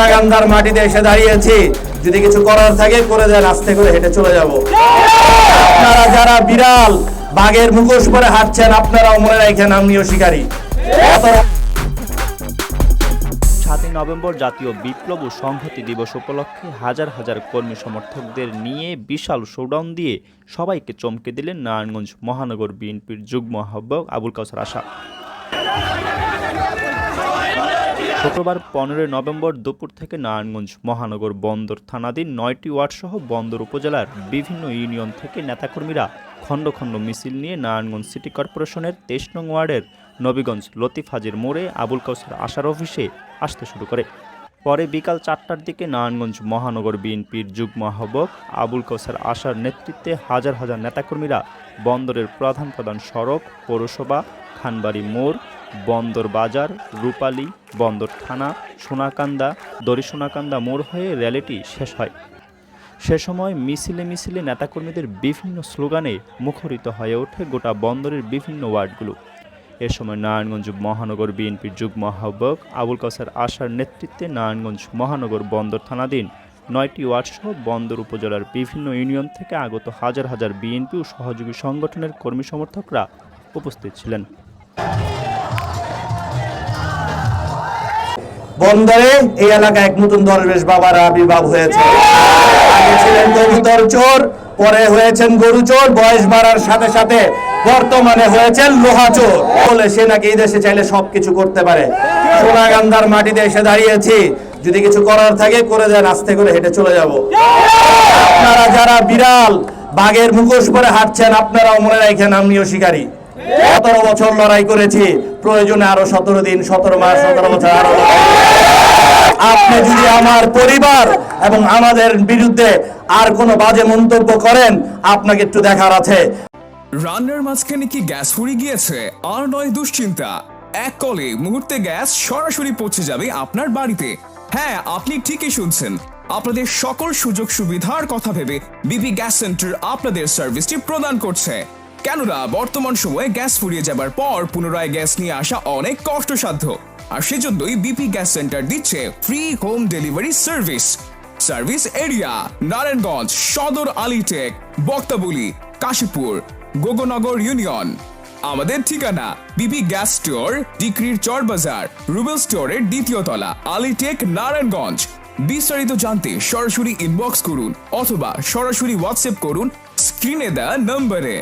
সোনাগান্ধার মাটিতে এসে দাঁড়িয়েছি। যদি কিছু করার থাকে, করে দেন, আস্তে করে হেঁটে চলে যাব। আপনারা যারা বিড়াল, বাঘের মুখোশ পরে হাঁটছেন, আপনারাও মনে রাখেন, আমিও শিকারী। সাতই নভেম্বর জাতীয় বিপ্লব ও সংহতি দিবস উপলক্ষে হাজার হাজার কর্মী সমর্থকদের নিয়ে বিশাল শোডাউন দিয়ে সবাইকে চমকে দিলেন নারায়ণগঞ্জ মহানগর বিএনপির যুগ্ম আহ্বায়ক আবুল কাউসার আশা। শুক্রবার পনেরোই নভেম্বর দুপুর থেকে নারায়ণগঞ্জ মহানগর বন্দর থানাধীন নয়টি ওয়ার্ডসহ বন্দর উপজেলার বিভিন্ন ইউনিয়ন থেকে নেতাকর্মীরা খণ্ড খণ্ড মিছিল নিয়ে নারায়ণগঞ্জ সিটি কর্পোরেশনের তেইশ নং ওয়ার্ডের নবীগঞ্জ লতিফ হাজির মোড়ে আবুল কাউসার আশার অফিসে আসতে শুরু করে। পরে বিকাল চারটার দিকে নারায়ণগঞ্জ মহানগর বিএনপির যুগ্ম আহ্বায়ক আবুল কাউসার আশার নেতৃত্বে হাজার হাজার নেতাকর্মীরা বন্দরের প্রধান প্রধান সড়ক, পৌরসভা, খানবাড়ি মোড় বন্দর বাজার, রূপালী, বন্দর থানা, সোনাকান্দা, দড়ি সোনাকান্দা মোড় হয়ে র্যালিটি শেষ হয়। সে সময় মিছিলে মিছিলে নেতাকর্মীদের বিভিন্ন স্লোগানে মুখরিত হয়ে ওঠে গোটা বন্দরের বিভিন্ন ওয়ার্ডগুলো। এ সময় নারায়ণগঞ্জ মহানগর বিএনপির যুগ্ম আহ্বায়ক আবুল কাসার আশার নেতৃত্বে নারায়ণগঞ্জ মহানগর বন্দর থানাধীন নয়টি ওয়ার্ডসহ বন্দর উপজেলার বিভিন্ন ইউনিয়ন থেকে আগত হাজার হাজার বিএনপি ও সহযোগী সংগঠনের কর্মী সমর্থকরা উপস্থিত ছিলেন। বন্দরে এই এলাকায় এক নতুন দরবেশ বাবার আবির্ভাব হয়েছে। আগে ছিলেন কবুতর চোর, পরে হয়েছেন গরু চোর বয়স বাড়ার সাথে সাথে বর্তমানে হয়েছেন লোহা চোর। বলে সে নাকি এই দেশে চাইলে সবকিছু করতে পারে। সোনাগান্ধার মাটিতে এসে দাঁড়িয়েছি। যদি কিছু করার থাকে করে দেন, আস্তে করে হেঁটে চলে যাব। আপনারা যারা বিড়াল, বাঘের মুখোশ পরে হাঁটছেন, আপনারাও মনে রাখেন, আমিও শিকারী। সতেরো বছর লড়াই করেছি। প্রয়োজনে আরও সতেরো দিন, সতেরো মাস, সতেরো বছর আরও আপনি যদি আমার পরিবার এবং আমাদের বিরুদ্ধে আর কোনো বাজে মন্তব্য করেন, আপনাকে একটু দেখার আছে। রান্নার মাঝখানে কি গ্যাস ফুরিয়ে গিয়েছে? আর নয়, দুশ্চিন্তা। এক কলে মুহূর্তে গ্যাস সরাসরি পৌঁছে যাবে আপনার বাড়িতে। হ্যাঁ আপনি ঠিকই শুনছেন। আপনাদের সকল সুযোগ সুবিধার কথা ভেবে বিপি গ্যাস সেন্টার আপনাদের সার্ভিসটি প্রদান করছে। কেননা বর্তমান সময়ে গ্যাস ফুরিয়ে যাবার পর পুনরায় গ্যাস নিয়ে আসা অনেক কষ্টসাধ্য। আর সেজন্যই বিপি গ্যাস সেন্টার দিচ্ছে free home delivery service service area Narayanganj, Sadar Alitek, Baktaboli, Kashipur, Gognagar union. আমাদের ঠিকানা, বিপি গ্যাস স্টোর, ডিক্রির চর বাজার, রুবেল স্টোরের দ্বিতীয় তলা, আলিটেক, নারায়ণগঞ্জ। বিস্তারিত জানতে সরাসরি ইনবক্স করুন অথবা সরাসরি হোয়াটসঅ্যাপ করুন স্ক্রিনে দেওয়া নম্বরে।